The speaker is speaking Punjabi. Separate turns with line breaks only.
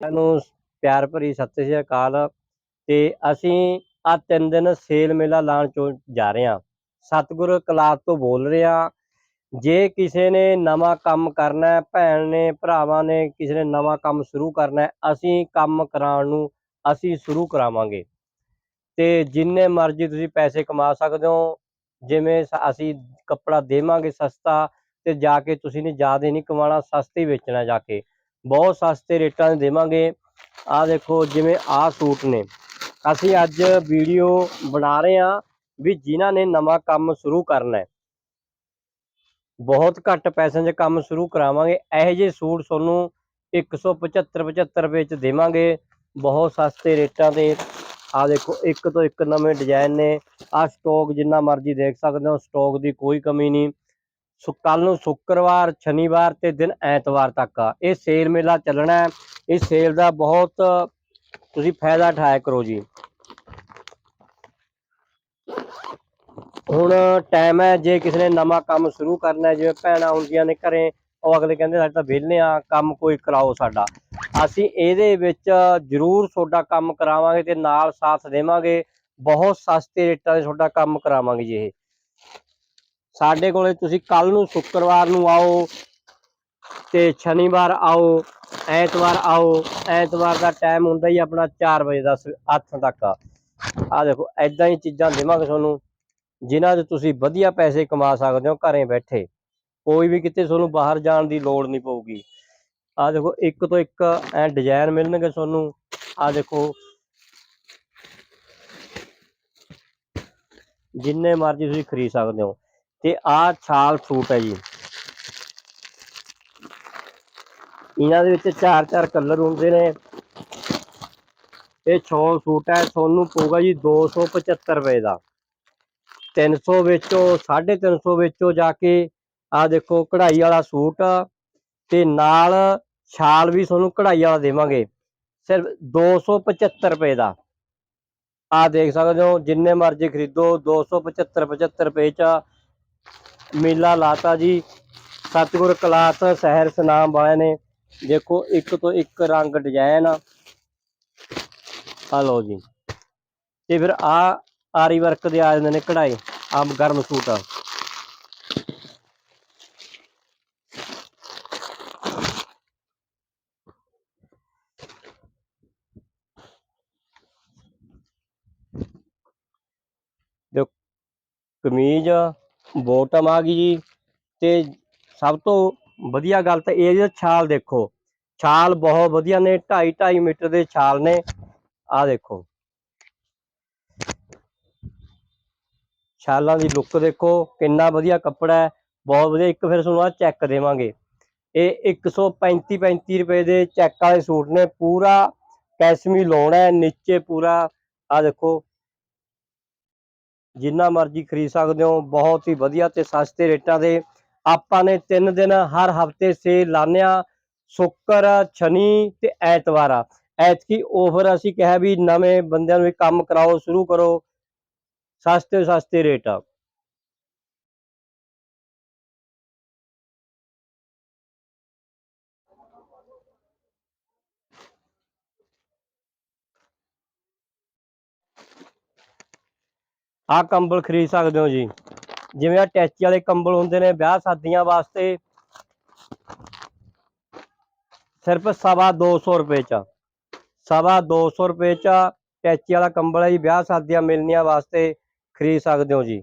ਨੂੰ ਪਿਆਰ ਭਰੀ ਸਤਿ ਸ਼੍ਰੀ ਅਕਾਲ। ਤੇ ਅਸੀਂ ਆ ਤਿੰਨ ਦਿਨ ਸੇਲ ਮੇਲਾ ਲਾਉਣ ਚੋਂ ਜਾ ਰਹੇ ਹਾਂ। ਸਤਿਗੁਰ ਕਲਾਸ ਤੋਂ ਬੋਲ ਰਹੇ ਹਾਂ ਜੇ ਕਿਸੇ ਨੇ ਨਵਾਂ ਕੰਮ ਕਰਨਾ ਹੈ, ਭੈਣ ਨੇ, ਭਰਾਵਾਂ ਨੇ ਕਿਸੇ ਨੇ ਨਵਾਂ ਕੰਮ ਸ਼ੁਰੂ ਕਰਨਾ ਹੈ, ਅਸੀਂ ਕੰਮ ਕਰਾਉਣ ਨੂੰ, ਅਸੀਂ ਸ਼ੁਰੂ ਕਰਾਵਾਂਗੇ। ਤੇ ਜਿੰਨੇ ਮਰਜ਼ੀ ਤੁਸੀਂ ਪੈਸੇ ਕਮਾ ਸਕਦੇ ਹੋ, ਜਿਵੇਂ ਅਸੀਂ ਕੱਪੜਾ ਦੇਵਾਂਗੇ ਸਸਤਾ, ਤੇ ਜਾ ਕੇ ਤੁਸੀਂ ਨੇ ਜ਼ਿਆਦਾ ਨਹੀਂ ਕਮਾਉਣਾ, ਸਸਤੇ ਵੇਚਣਾ ਜਾ ਕੇ। ਬਹੁਤ ਸਸਤੇ ਰੇਟਾਂ 'ਤੇ ਦੇਵਾਂਗੇ। ਆਹ ਦੇਖੋ ਜਿਵੇਂ ਆਹ ਸੂਟ ਨੇ। ਅਸੀਂ ਅੱਜ ਵੀਡੀਓ ਬਣਾ ਰਹੇ ਹਾਂ ਵੀ ਜਿਨ੍ਹਾਂ ਨੇ ਨਵਾਂ ਕੰਮ ਸ਼ੁਰੂ ਕਰਨਾ ਹੈ। ਬਹੁਤ ਘੱਟ ਪੈਸਿਆਂ 'ਚ ਕੰਮ ਸ਼ੁਰੂ ਕਰਾਵਾਂਗੇ। ਇਹੋ ਜਿਹੇ ਸੂਟ ਤੁਹਾਨੂੰ 175 75 ਰੁਪਏ 'ਚ ਦੇਵਾਂਗੇ। ਬਹੁਤ ਸਸਤੇ ਰੇਟਾਂ ਤੇ। ਆਹ ਦੇਖੋ, ਇੱਕ ਤੋਂ ਇੱਕ ਨਵੇਂ ਡਿਜ਼ਾਈਨ ਨੇ। ਆਹ ਸਟਾਕ ਜਿੰਨਾ ਮਰਜ਼ੀ ਦੇਖ ਸਕਦੇ ਹੋ ਸਟਾਕ ਦੀ ਕੋਈ ਕਮੀ ਨਹੀਂ। ਸੋ ਕੱਲ ਨੂੰ ਸ਼ੁੱਕਰਵਾਰ, ਸ਼ਨੀਵਾਰ ਤੇ ਦਿਨ ਐਤਵਾਰ ਤੱਕ ਇਹ ਸੇਲ ਮੇਲਾ ਚੱਲਣਾ ਹੈ। ਇਸ ਸੇਲ ਦਾ ਬਹੁਤ ਤੁਸੀਂ ਫਾਇਦਾ ਉਠਾਇਆ ਕਰੋ ਜੀ। ਹੁਣ ਟਾਈਮ ਹੈ, ਜੇ ਕਿਸੇ ਨੇ ਨਵਾਂ ਕੰਮ ਸ਼ੁਰੂ ਕਰਨਾ ਹੈ, ਜਿਵੇਂ ਭੈਣਾਂ ਹੁੰਦੀਆਂ ਨੇ ਘਰੇ, ਉਹ ਅਗਲੇ ਕਹਿੰਦੇ ਸਾਡੇ ਤਾਂ ਵਿਹਲੇ ਆ, ਕੰਮ ਕੋਈ ਕਰਾਓ ਸਾਡਾ। ਅਸੀਂ ਇਹਦੇ ਵਿੱਚ ਜ਼ਰੂਰ ਤੁਹਾਡਾ ਕੰਮ ਕਰਾਵਾਂਗੇ ਤੇ ਨਾਲ ਸਾਥ ਦੇਵਾਂਗੇ। ਬਹੁਤ ਸਸਤੇ ਰੇਟਾਂ 'ਤੇ ਤੁਹਾਡਾ ਕੰਮ ਕਰਾਵਾਂਗੇ ਜੀ ਇਹ। ਸਾਡੇ ਕੋਲੇ ਤੁਸੀਂ ਕੱਲ ਨੂੰ ਸ਼ੁੱਕਰਵਾਰ ਨੂੰ ਆਓ ਤੇ ਸ਼ਨੀਵਾਰ ਆਓ, ਐਤਵਾਰ ਆਓ, ਐਤਵਾਰ ਦਾ ਟਾਈਮ ਹੁੰਦਾ ਹੀ ਆਪਣਾ 4 ਵਜੇ ਦਾ ਸ- ਅੱਠ ਤੱਕ ਆ। ਦੇਖੋ ਐਦਾਂ ਹੀ ਚੀਜ਼ਾਂ ਦੇਵਾਂਗੇ ਤੁਹਾਨੂੰ, ਜਿਨ੍ਹਾਂ 'ਚ ਤੁਸੀਂ ਵਧੀਆ ਪੈਸੇ ਕਮਾ ਸਕਦੇ ਹੋ ਘਰੇ ਬੈਠੇ। ਕੋਈ ਵੀ ਕਿਤੇ ਤੁਹਾਨੂੰ ਬਾਹਰ ਜਾਣ ਦੀ ਲੋੜ ਨਹੀਂ ਪਊਗੀ। ਆ ਦੇਖੋ, ਇੱਕ ਤੋਂ ਇੱਕ ਐ ਡਿਜ਼ਾਈਨ ਮਿਲਣਗੇ ਤੁਹਾਨੂੰ। ਆ ਦੇਖੋ, ਜਿੰਨੇ ਮਰਜ਼ੀ ਤੁਸੀਂ ਖਰੀਦ ਸਕਦੇ ਹੋ। ਤੇ ਆਹ ਛਾਲ ਸੂਟ ਹੈ ਜੀ। ਇਹਨਾਂ ਦੇ ਵਿੱਚ ਚਾਰ ਚਾਰ ਕਲਰ ਹੁੰਦੇ ਨੇ। ਇਹ ਛੋਲ ਸੂਟ ਹੈ, ਤੁਹਾਨੂੰ ਪਊਗਾ ਜੀ 275 ਰੁਪਏ ਦਾ। 300 ਵਿੱਚੋਂ 350 ਵਿੱਚੋਂ ਜਾ ਕੇ। ਆ ਦੇਖੋ ਕਢਾਈ ਵਾਲਾ ਸੂਟ। ਤੇ ਨਾਲ ਛਾਲ ਵੀ ਤੁਹਾਨੂੰ ਕਢਾਈ ਵਾਲਾ ਦੇਵਾਂਗੇ। ਸਿਰਫ 275 ਰੁਪਏ ਦਾ। ਆ ਦੇਖ ਸਕਦੇ ਹੋ, ਜਿੰਨੇ ਮਰਜ਼ੀ ਖਰੀਦੋ 275 75 ਰੁਪਏ ਚ ਮੇਲਾ ਲਾਤਾ ਜੀ। ਸਤਿਗੁਰ ਕਲਾਸ ਸ਼ਹਿਰ ਸਨਾਮ ਵਾਲੇ ਨੇ। ਦੇਖੋ, ਇੱਕ ਤੋਂ ਇੱਕ ਰੰਗ ਡਿਜ਼ਾਈਨ ਆ। ਲਓ ਜੀ। ਤੇ ਫਿਰ ਆ ਆਰੀ ਵਰਕ ਦੇ ਆ ਜਾਂਦੇ ਨੇ ਕਢਾਈ। ਆ ਗਰਮ ਸੂਟ ਆ। ਦੇਖੋ, ਕਮੀਜ਼ ਬੋਟਮ ਆ ਗਈ ਜੀ ਤੇ ਸਭ ਤੋਂ ਵਧੀਆ ਗੱਲ ਤਾਂ ਇਹ ਜੀ ਛਾਲ ਦੇਖੋ। ਛਾਲ ਬਹੁਤ ਵਧੀਆ ਨੇ 2.5 2.5 ਮੀਟਰ ਦੇ ਛਾਲ ਨੇ। ਆ ਦੇਖੋ। ਛਾਲਾਂ ਦੀ ਲੁੱਕ ਦੇਖੋ, ਕਿੰਨਾ ਵਧੀਆ ਕੱਪੜਾ ਹੈ, ਬਹੁਤ ਵਧੀਆ। ਇੱਕ ਫਿਰ ਤੁਹਾਨੂੰ ਆ ਚੈੱਕ ਦੇਵਾਂਗੇ। ਇਹ 135 35 ਰੁਪਏ ਦੇ ਚੈੱਕ ਵਾਲੇ ਸੂਟ ਨੇ। ਪੂਰਾ ਕੈਸਮੀ ਲਾਉਣਾ ਹੈ, ਨੀਚੇ ਪੂਰਾ ਆ ਦੇਖੋ। ਜਿੰਨਾ ਮਰਜ਼ੀ ਖਰੀਦ ਸਕਦੇ ਹੋ, ਬਹੁਤ ਹੀ ਵਧੀਆ ਤੇ ਸਸਤੇ ਰੇਟਾਂ ਦੇ। ਆਪਾਂ ਨੇ ਤਿੰਨ ਦਿਨ ਹਰ ਹਫ਼ਤੇ ਸੇਲ ਲਾਉਂਦੇ ਹਾਂ, ਸ਼ੁੱਕਰ, ਸ਼ਨੀ ਤੇ ਐਤਵਾਰ। ਆ ਐਤਕੀ ਆਫਰ ਅਸੀਂ ਕਿਹਾ ਵੀ ਨਵੇਂ ਬੰਦਿਆਂ ਨੂੰ ਵੀ ਕੰਮ ਕਰਾਓ, ਸ਼ੁਰੂ ਕਰੋ। ਸਸਤੇ ਸਸਤੇ ਰੇਟ ਆ। ਆਹ ਕੰਬਲ ਖਰੀਦ ਸਕਦੇ ਹੋ ਜੀ। ਜਿਵੇਂ ਆ ਟੈਚੀ ਵਾਲੇ ਕੰਬਲ ਹੁੰਦੇ ਨੇ ਵਿਆਹ ਸ਼ਾਦੀਆਂ ਵਾਸਤੇ, ਸਿਰਫ ਸਵਾ 200 ਰੁਪਏ ਚ। ਸਵਾ 200 ਰੁਪਏ ਚ ਟੈਚੀ ਵਾਲਾ ਕੰਬਲ ਹੈ ਜੀ, ਵਿਆਹ ਸ਼ਾਦੀਆਂ ਮਿਲਣੀਆਂ ਵਾਸਤੇ ਖਰੀਦ ਸਕਦੇ ਹੋ ਜੀ।